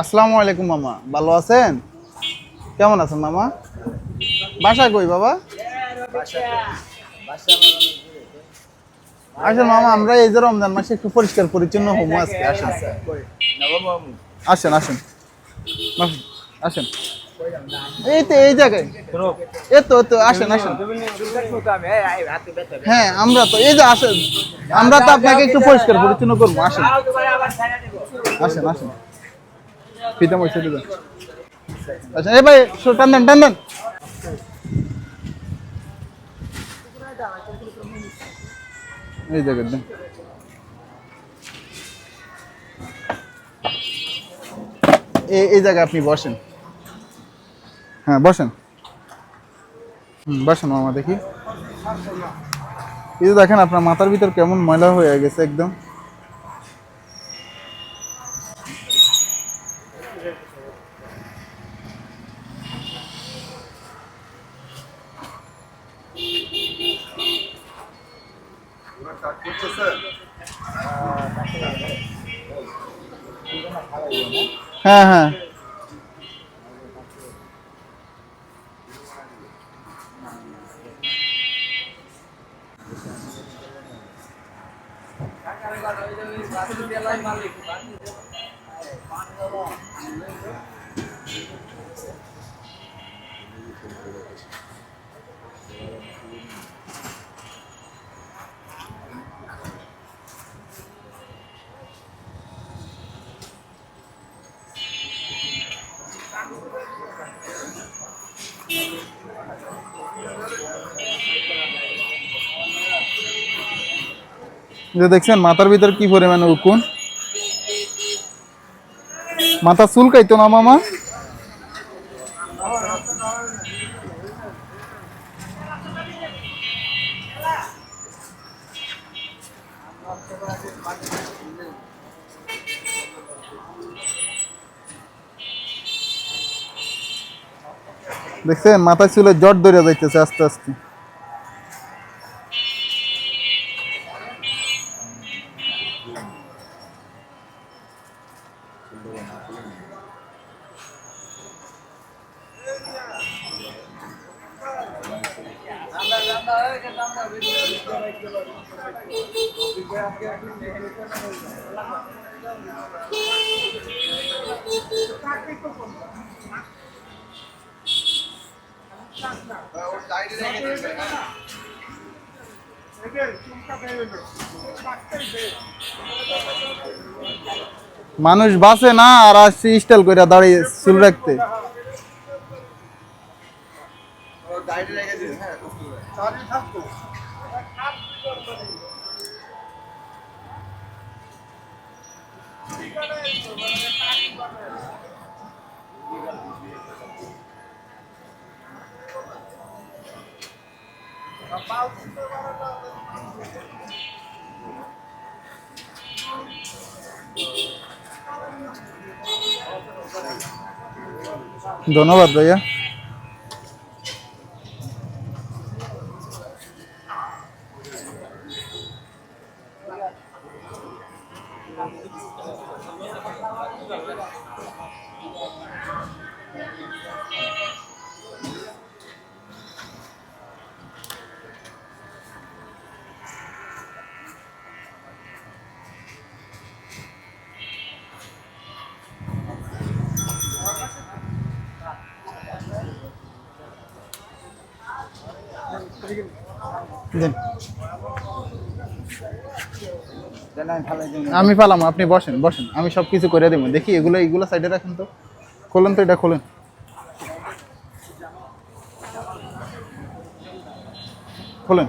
আসসালামু আলাইকুম মামা। ভালো আছেন? কেমন আছেন মামা? বাসা কই বাবা? আসেন মামা আমরা এই যে রমজান মাসে একটু পরিষ্কার পরিচ্ছন্ন হব আজকে আসেন আসেন। আসেন, আসেন। এই তো, এই জায়গায়। এই তো তো, আসেন হ্যাঁ আমরা তো, এই যে আসেন। আমরা তো আপনাকে একটু পরিষ্কার, পরিচ্ছন্ন করব, আসেন। আচ্ছা টান দেন টান দেন। এই জায়গায় এই জায়গায় আপনি বসেন। হ্যাঁ বসেন। হুম বসেন মামা, দেখি। এই যে দেখেন আপনার মাথার ভিতর কেমন ময়লা হয়ে গেছে একদম। হ্যাঁ হ্যাঁ। মালিক। যে দেখছেন, মাথার ভিতর কি পরিমাণে উকুন? মাথা চুলকাইতো না মামা? দেখছেন মাথায় চুলে জট ধরে যাইতেছে আস্তে আস্তে। মানুষ বাসে না আর আসছে স্টাইল করে দাঁড়িয়ে চুল রাখতে। ধন্যবাদ ভাইয়া। আমি পালাম আপনি বসেন বসেন। আমি সব কিছু করে দেবো। দেখি এগুলো এগুলো সাইডে রাখেন তো। খোলেন তো এটা খোলেন। খোলেন।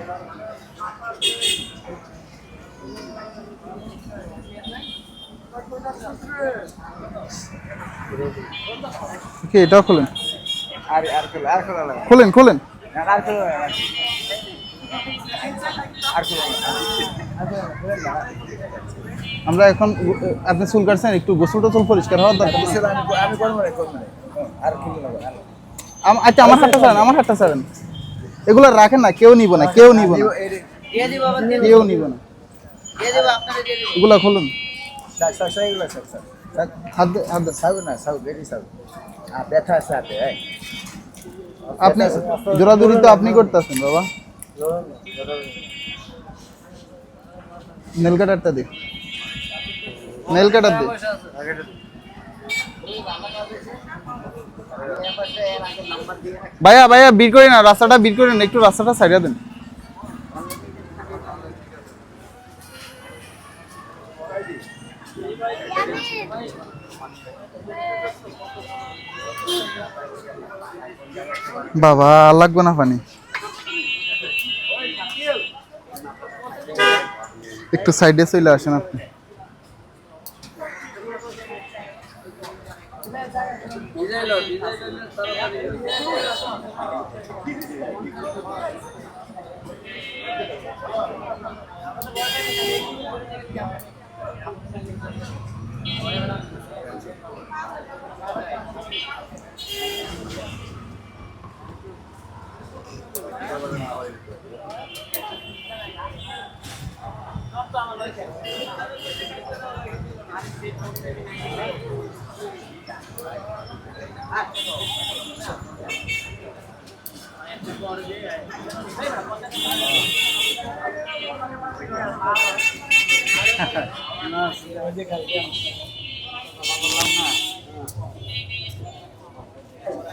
কি এটাও খোলেন। খোলেন খোলেন। আমরা এখন আপনি চুল কাটছেন একটু গোসল টোসল পরিষ্কার হওয়ার দরকার। আম- আচ্ছা আমার হাতটা ছাড়েন আমার হাতটা ছাড়েন। এগুলো রাখেন না কেউ নিব না কেউ নিব না। কেউ নিব না। এগুলো খুলুন। হ্যাঁ আপনি জোরাজুরি তো আপনি করতেছেন বাবা। নেল কাটারটা নেল কাটার ভাইয়া ভাইয়া না, রাস্তাটা বিট করি না, একটু রাস্তাটা সাইডে দেন। বাবা লাগবে না পানি। একটু সাইডে চলে আসেন আপনি।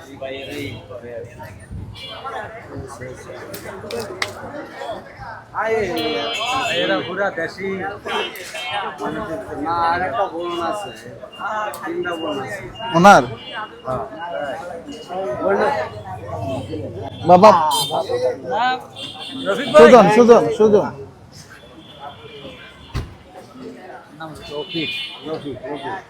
Dibayarin. এরা পুরা দেশি। না আর একটা বোন আছে। তিনটা বোন আছে। ওনার? বাবা। রফিক সুজন সুজন সুজন। রফিক। রফিক রফিক।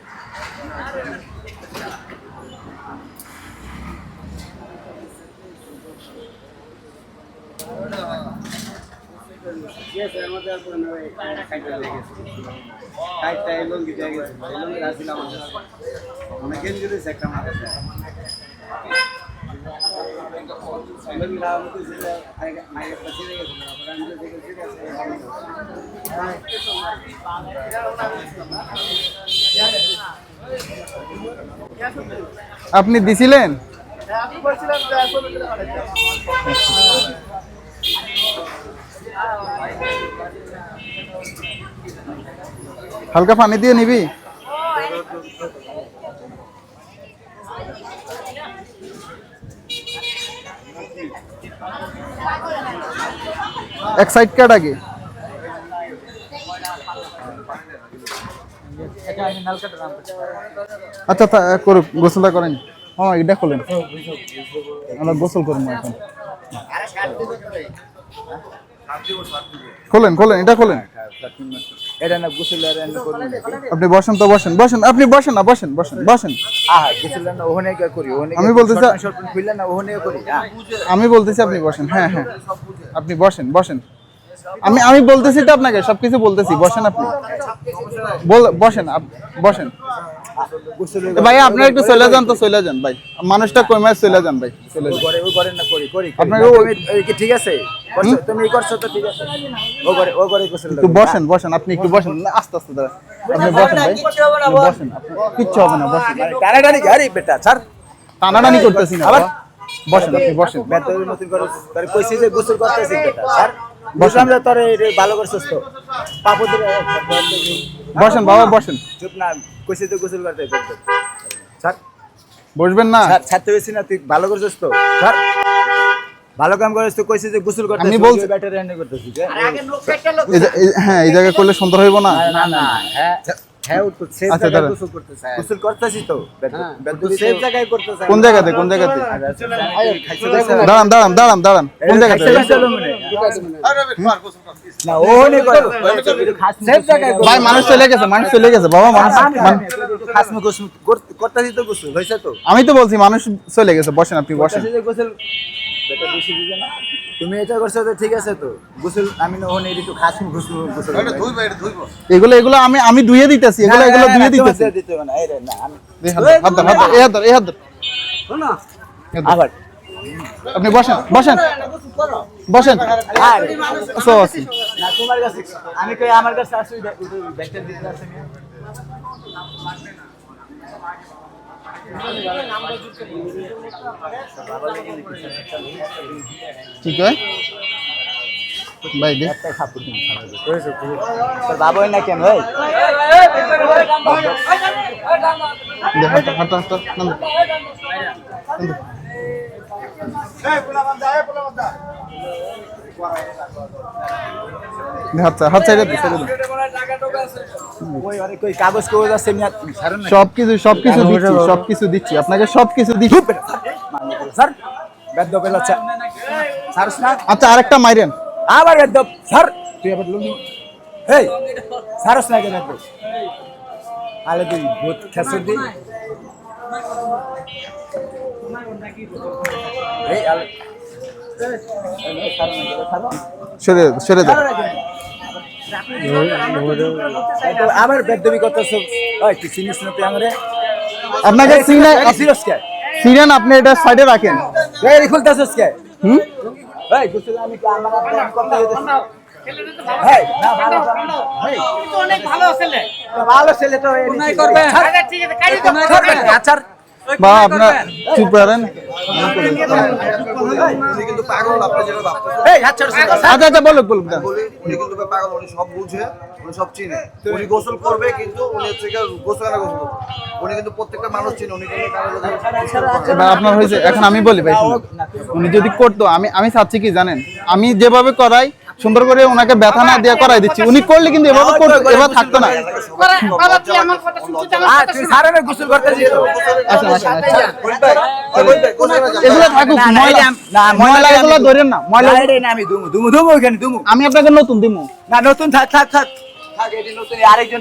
আপনি দিছিলেন হালকা পানি দিয়ে নিবি? এক সাইড কাট আগে। আচ্ছা করুক, গোসলটা করেন। হ্যাঁ এটা খোলেন। আমরা গোসল করব এখন। খোলেন খোলেন এটা খোলেন। এটা না আপনি বসেন তো বসেন বসেন আপনি বসেন না বসেন বসেন বসেন। আহা না কে করি আমি বলতেছি- খুললে না করি আমি বলতেছি আপনি বসেন হ্যাঁ হ্যাঁ। আপনি বসেন বসেন। আমি আমি বলতেছি তো আপনাকে সবকিছু বলতেছি বসেন আপনি। বসেন বসেন। ভাই আপনারা একটু চলে যান তো চলে যান ভাই। মানুষটা কমে চলে যান ভাই। চলে যান। করে ও করে না করি করি করি। কি ঠিক আছে? তুমি এই করছ তো ঠিক আছে। ও করে ও করে গোসল একটু বসেন বসেন আপনি একটু বসেন। আস্তে আস্তে দাঁড়ান। আপনি বসেন ভাই। আপনি বসেন কিচ্ছু হবে না বসেন। টানাটানি আরে বেটা ছাড়। টানাটানি করতেছি না বাবা। বসেন আপনি বসেন। বেতন নতুন করে তারে কইছি যে গোসল করতেছি বেটা যে তোরে ভালো করছিস তো। পাপু বসেন বাবা বসেন। চুপ না। কইছি তো গোসল করতে ছাড় বসবেন না। ছাড় ছাড়তে হইছি না তুই ভালো করছিস তো। ছাড় ভালো কাম করিস তো কইছি যে গোসল করতে আমি বলছি- ব্যাটারি রান্না করতেছি হ্যাঁ? এই জায়গায় করলে সুন্দর হইব না? না না হ্যাঁ হ্যাঁ তো সেফ আচ্ছা, জায়গায় দাঁড়ান। গোসল করতেছে। গোসল করতেছি তো? সেফ জায়গায় করতেছে। কোন জায়গাতে কোন জায়গাতে? দাঁড়ান দাঁড়ান দাঁড়ান দাঁড়ান। কোন জায়গাতে? না ও নে করে ভাই মানুষ চলে গেছে মানুষ চলে গেছে বাবা মানুষ গোসল করতেছি তো গোসল হইছে তো? আমি তো বলছি মানুষ চলে গেছে বসেন আপনি বসেন। গোসল। বেটা বেশি দিছে না। তুমি এটা করছ তো ঠিক আছে তো। গোসল আমি না ওনে একটু খাসমে গোসল গোসল এগুলো এগুলো আমি আমি ধুয়ে দিতেছি এগুলো এগুলো দিতেছি। দিতে না এই রে না আমি হাত ধর, হাত ধর, হাত এই হাত ধর, এই হাত আবার। আপনি বসেন বসেন। বসেন। আরে, আছি না তোমার কাছে আমি কই আমার কাছে আসো ব্যাগটা দিতে আছে ঠিক হয় ভাই দে। তোর বাবা না কেন ভাই দে হাঁটা হাঁটা হাঁটা নাম দে। নাম দে। দে, হাত চা- হাত চাইলে দে ছেড়ে দে। ওই আরে কই কাগজ কাগজ আছে মিয়া ছাড়ুন না সব কিছু সব কিছু দিচ্ছি। সব দিচ্ছি। আপনাকে সব কিছু দিচ্ছি স্যার বেদ দবে লচ্ছা ছাড়ছ না। আচ্ছা আরেকটা মাইরেন। আবার বেদ দব স্যার তুই আবার লুঙ্গি হেই ছাড়ছ না কেন আলে তুই ভূত খেসর দি। এই আলে সরে সরে দে আবার বেদবি কত ওই তুই চিনিস না তুই আমারে? আপনাকে সিনে সিরিয়াস কে সিনেন আপনি এটা সাইডে রাখেন। এই রিফুল দাসস কে হুম? এই গুসল আমি কি আমার আপনার কথা হইতেছে ভালো ভালো হেই অনেক ভালো ছেলে। ভালো ছেলে তো করবে। আচ্ছা বা আপনার চুপ করেন। উনি কিন্তু পাগল আপনি যেটা ভাবতেছেন। এই হাত ছাড়ছ আচ্ছা আচ্ছা বলুক বলুক দেন। বলি উনি কিন্তু পাগল উনি সব বুঝে উনি সব চিনে। উনি গোসল করবে কিন্তু উনি হচ্ছে গোসল কেন গোসল করবে। উনি কিন্তু প্রত্যেকটা মানুষ চিনে উনি কিন্তু আপনার হয়েছে এখন আমি বলি ভাই উনি যদি করতো আমি আমি চাচ্ছি কি জানেন? আমি যেভাবে করাই সুন্দর করে ওনাকে ব্যথা না দিয়ে করাই দিচ্ছি। উনি করলে কিন্তু এভাবে করতো এবার থাকতো না। আমি- আপনাকে নতুন দিমু। না নতুন থাক থাক থাক। থাক এটি নতুন আরেকজন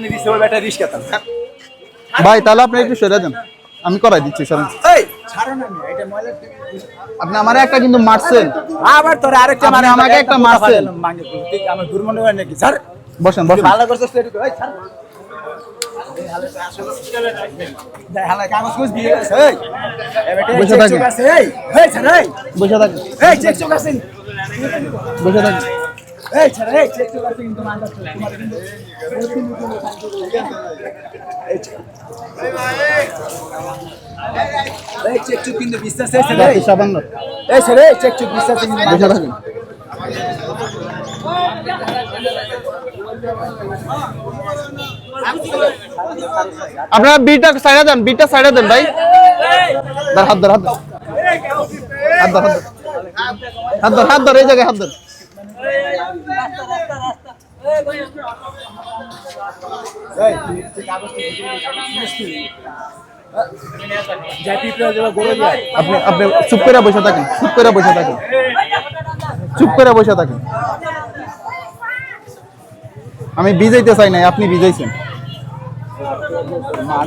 ভাই তাহলে আপনি একটু সরে দেন আমি করাই দিচ্ছি সরেন। এই ছাড়ো না এটা ময়লা আপনি আমার একটা কিন্তু মারছেন। আবার তোর আরেকটা মানে আমাকে একটা মারছেন। তুই আমার দুর্মনে হয় নাকি? স্যার বসেন বসেন। ভালো করছিস তো এটুকু, এই ছাড়। দেখ, হালা কাগজ কুছ দিয়ে গেছে, এই। এ বেটা, এই। বসে থাকেন। বসে থাকেন। বসে থাকেন আপনারা বিটা সাইডে দেন বিটা সাইডে দেন ভাই হাত ধর হাত ধর হাত ধর হাত ধর হাত ধর হাত ধর এই জায়গায় হাত ধর চুপ করে বসে থাকেন চুপ করে বসে থাকেন। চুপ করে বসে থাকেন। আমি বিজাইতে চাই নাই আপনি বিজাইছেন হ্যাঁ,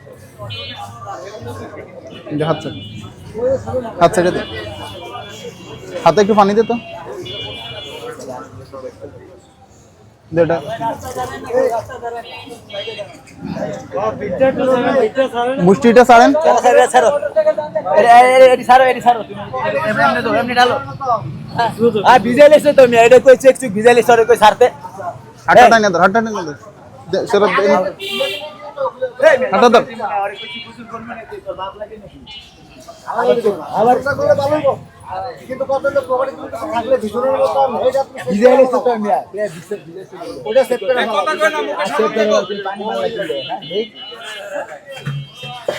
হাত দে হাতে একটু পানি দে তো। মুষ্টিটা ছাড়েন ছাড়ো, ছাড়ো, ছাড়ো। এ- এ- এ- এটি ছাড়ো, এটি ছাড়ো। এমনি- এমনি দাও, এমনি ঢালো। আ, ভিজাই লেছো তো, মেয়ে, ওটা সেট করে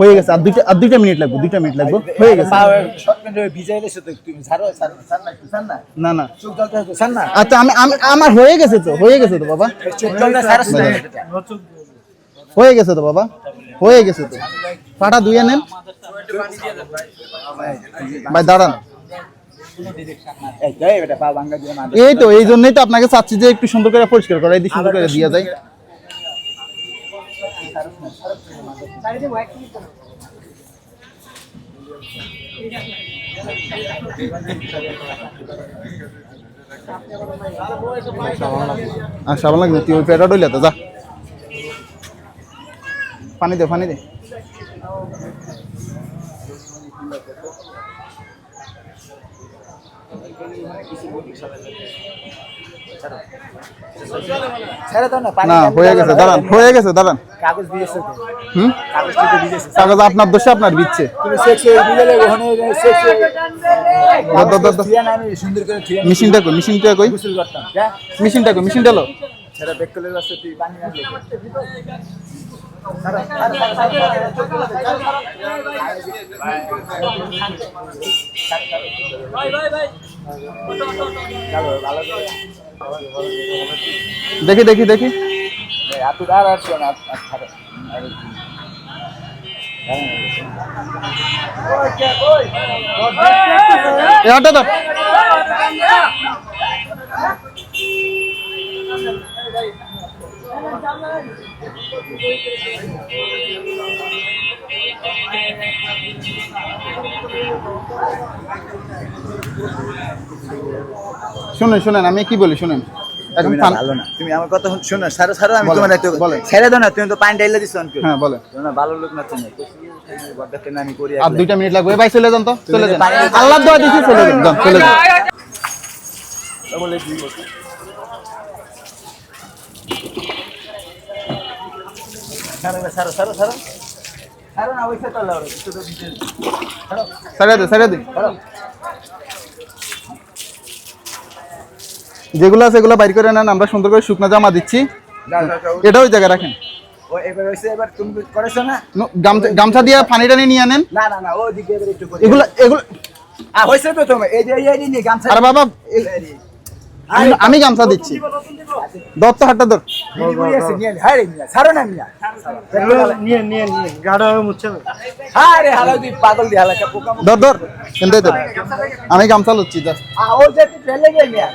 হয়ে গেছে। আর দুইটা আর দুইটা মিনিট লাগবে দুইটা মিনিট লাগবে। হয়ে গেছে। না না। আচ্ছা আমি আমার হয়ে গেছে তো হয়ে গেছে তো বাবা। হয়ে গেছে। তো বাবা। হয়ে গেছে তো। পাটা ধুয়ে নেন। ভাই দাঁড়ান। এই তো এই জন্যই তো আপনাকে চাচ্ছি যে একটু সুন্দর করে পরিষ্কার করা এই সুন্দর করে দিয়া যায়। সাবান লাগবে তুই ওই পেটা ডইলে তো যা। পানি দে পানি দে। দাও না হয়ে গেছে দাঁড়ান হয়ে গেছে দাঁড়ান। কাগজ হুম? কাগজ দিতে দিয়েছ কাগজ আপনার দোষে আপনার বিচ্ছে মেশিনটা কই মেশিনটা কই? মেশিনটা কই মেশিনটা লো। ছেড়ে বেক করে দেখি দেখি দেখি। এত আর আর শোন শুনেন শুনেন আমি কি বলি শুনেন? তুমি না ভালো না। তুমি আমার কথা শোনো সারো সারো আমি তোমার একটু বলেন। ছেড়ে দাও না তুমি তো পানি ঢাইলে দিছো অনকে। হ্যাঁ বলে না ভালো লোক না তুমি। আমি করি আর দুইটা মিনিট লাগবে। ভাই চলে যান তো চলে যান। আল্লাহ দোয়া দিছি চলে যান যান, চলে যান। বলে দুই বছর সারো সারো সারো। সারিয়ে দে সারিয়ে দে। যেগুলো আছে এগুলো বাইর করে নেন আমরা সুন্দর করে শুকনো জামা দিচ্ছি। এটা ওই জায়গায় রাখেন। গামছা দিয়ে পানি টানি নিয়ে নেন না না না ও দিকে এবার একটু করি। এগুলো এগুলো তো তুমি এই যে গামছা আরে বাবা আমি- গামছা দিচ্ছি। দত্ত হাটটা ধর। আমি গামছা লুচ্ছি জাস্ট আ ও যে তুই ফেলে গে মিয়া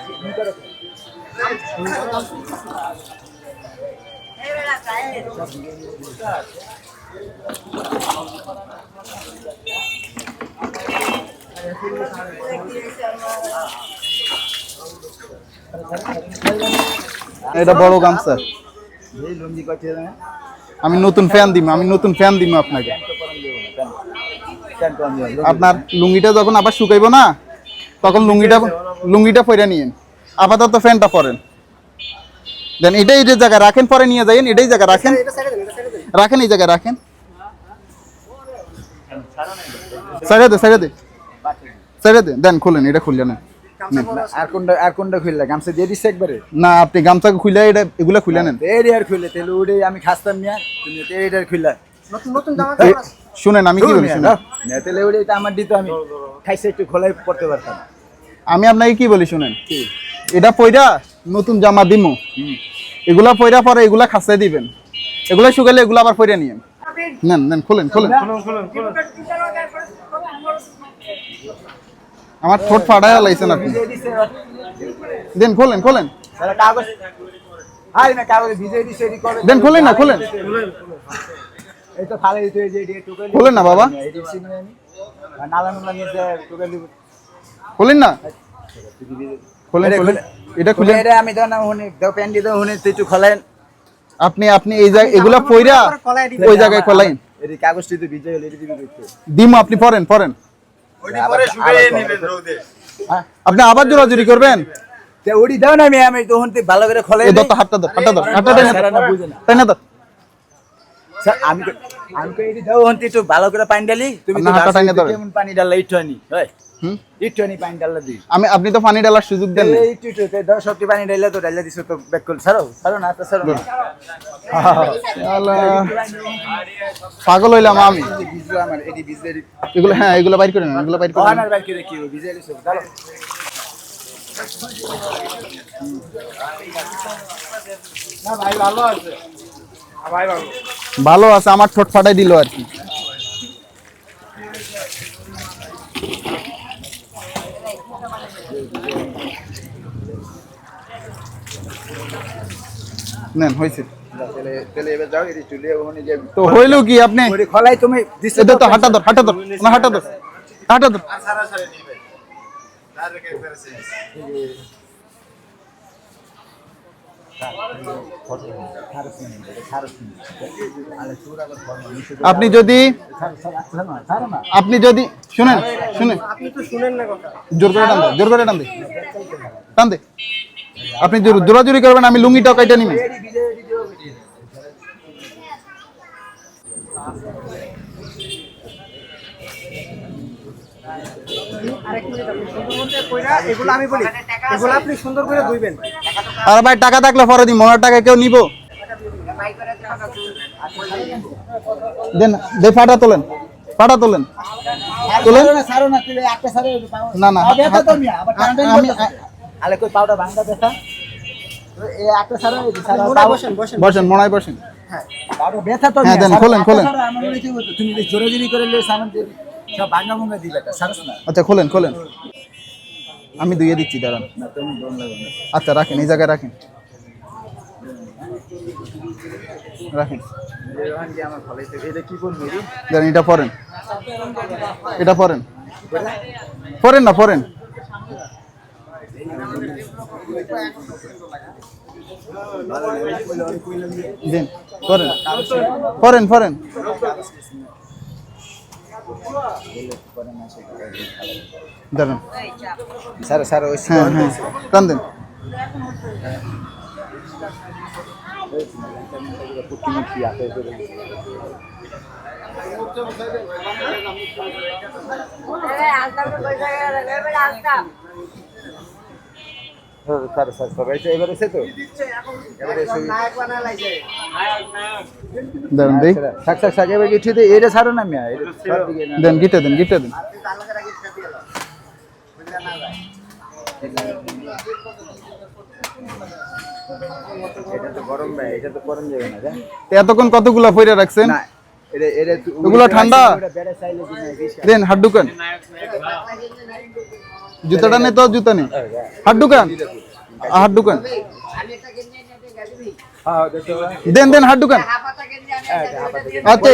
এটা বড় গামছা। আমি নতুন ফ্যান দিব আমি নতুন ফ্যান দিব আপনাকে। আপনার লুঙ্গিটা যখন আবার শুকাইব না, তখন লুঙ্গিটা লুঙ্গিটা পরে নিয়েন। আপাতত ফ্যানটা পরেন। দেন এটাই এই জায়গায় রাখেন, পরে নিয়ে যাইন এটাই জায়গায় রাখেন। রাখেন, এই জায়গায় রাখেন। সাইডে দে সাইডে দে। সাইডে দে, দেন খুলেন, এটা খুললে না আর কোনটা আর কোনটা খুললা গামছা দিয়ে দিছে একবারে? না আপনি গামছা খুলে এটা এগুলা খুলে নেন। এই আর খুললে তাহলে ওরে আমি খাস্তাম মিয়া তুমি শুনেন আমি কি বলি শুনেন। না তাহলে ওরে এটা আমার দিত আমি খাইছে একটু খোলাই পড়তে পারতাম। আমি আপনাকে কি বলি শুনেন। এটা পয়রা নতুন জামা দিমু। এগুলা পয়রা পরে এগুলা খাসাই দিবেন। এগুলা শুকালে এগুলা আবার পয়রা নিয়েন। নেন নেন খুলেন খুলেন। আমার ঠোঁট ফাটায় লাইছেন আপনি দেন খোলেন খোলেন। দেন খোলেন না খোলেন। খোলেন না বাবা। খোলেন না? খোলেন এটা খুলে- আমি না হুনে দাও প্যান্টি দাও হুনে তুই একটু খোলেন। আপনি আপনি এই জায়গায় এগুলা পয়রা ওই জায়গায় কাগজটি তো বিজয় হলে দিমো আপনি পড়েন পড়েন। আপনি আবার জোরাজুরি করবেন? তে ওডি দাও না আমি আমি তখন তুই ভালো করে খোলে দত্ত হাতটা ধর হাতটা ধর হাতটা টেনে না ধর বুঝে না। ধর। স্যার আমি তো- আমি দাও হন্তি একটু ভালো করে পানি ডালি তুমি হাতটা কেমন পানি ডাললা একটু আনি হয় আমি আপনি তো পানি ডালার সুযোগ দেন। এই দাও সবটি পানি ডাইলা তো ডাইলা দিছো তো ব্যাক কর ছাড়ো ছাড়ো না তো ছাড়ো না। পাগল হইলাম আমি। আমার এটি বিজলে। এগুলো হ্যাঁ এগুলো বাইর করে এগুলো বাইর করে কি না ভাই ভালো আছে। ভাই ভালো। ভালো আছে আমার ঠোঁট ফাটাই দিল আর কি। নেন হয়েছে। তাহলে তাহলে এবার যাও এটি চলে ওখানে যে তো হইল কি আপনি? খলাই তুমি এটা তো হাঁটা ধর হাঁটা ধর না হাঁটা ধর হাঁটা ধর। আপনি যদি আপনি যদি শুনেন শুনেন। আপনি তো শুনেন না কথা। জোর করে টান দে জোর করে টান দে। টান দে। আপনি জোরাজুরি করবেন আমি লুঙ্গিটা কাইটা নিবি আর ভাই টাকা থাকলে পরে দিই মনের টাকা কেউ নিব। দেন দে ফাটা তোলেন ফাটা তোলেন। তোলেন? না না আমি। আলে কই পাউডার ভাঙা বসেন বসেন। মনায় বসেন। পাউডার ব্যথা তো হ্যাঁ, দেন, খোলেন, খোলেন। আমার মনে হচ্ছে তুমি করে লে সামান দিয়ে সব ভাঙা ভাঙা দিবে এটা না। আচ্ছা খোলেন খোলেন। আমি ধুয়ে দিচ্ছি দাঁড়ান। না তুমি দম লাগবে না। আচ্ছা রাখেন এই জায়গায় রাখেন। রাখেন। এটা পরেন। এটা পরেন। পরেন না পরেন। দিন পরেন পরেন দাঁড়ান স্যার স্যার ওই হ্যাঁ হ্যাঁ। দেন। এবারে এসে তো? এবারে এসে দাঁড়ান দেই থাক থাক থাক এবার গিয়ে এটা ছাড়ো না মিয়া দেন গিটে দেন গিটে দেন। এটা তো গরম ভাই এটা তো গরম যাবে না জান এতক্ষণ কতগুলা পইরা রাখছেন? ঠান্ডা? দিন দেন ঢুকান। জুতাটা নেই তো জুতা নেই হাট ঢুকান হাত ঢুকান হ্যাঁ দেন দেন হাত ঢুকান আচ্ছা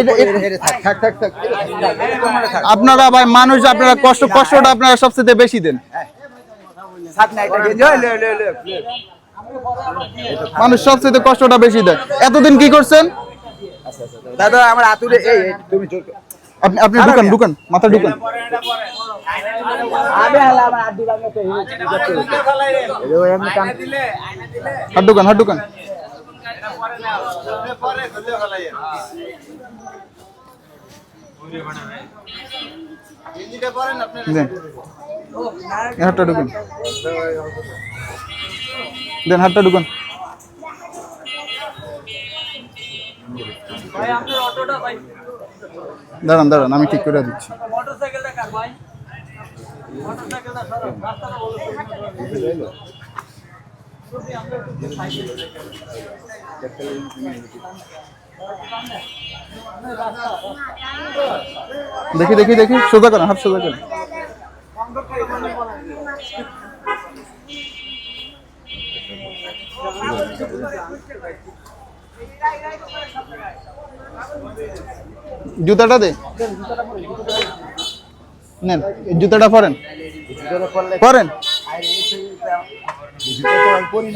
আপনারা ভাই মানুষ আপনারা কষ্ট কষ্টটা আপনারা সবচেয়ে বেশি দেন। না মানুষ সবচেয়ে কষ্টটা বেশি দেয়। এতদিন কি করছেন? দাদা আমার আতুরে এই তুমি আপনি আপনি ঢুকান ঢুকান মাথা ঢুকান। এই ওই এমনি কাম হাত ঢুকান দেন। হাতটা ঢুকান। দেন হাতটা ঢুকান। দাঁড়ান দাঁড়ান আমি ঠিক করে দিচ্ছি। দেখি দেখি দেখি সোজা করেন হাত সোজা করেন। পড়লে দে। নেন জুতাটা পরেন। পরেন। পরি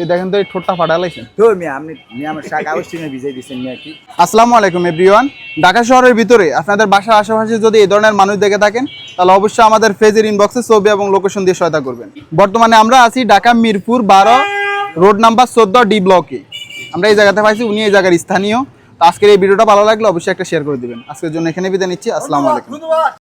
এই দেখেন তো এই ঠোঁটটা ফাটা লাইছেন তো মিয়া আপনি মিয়া আমার শাক কাগজ ভিজাই দিচ্ছেন মিয়া কি। আসসালামু আলাইকুম এভরিওয়ান। ঢাকা শহরের ভিতরে আপনাদের বাসার আশেপাশে যদি এই ধরনের মানুষ দেখে থাকেন তাহলে অবশ্যই আমাদের ফেজের ইনবক্সে ছবি এবং লোকেশন দিয়ে সহায়তা করবেন। বর্তমানে আমরা আছি ঢাকা মিরপুর বারো রোড নাম্বার চোদ্দ ডি ব্লকে। আমরা এই জায়গাতে পাইছি উনি এই জায়গার স্থানীয়। তো আজকের এই ভিডিওটা ভালো লাগলে অবশ্যই একটা শেয়ার করে দিবেন। আজকের জন্য এখানে বিদায় নিচ্ছি। আসসালামু আলাইকুম।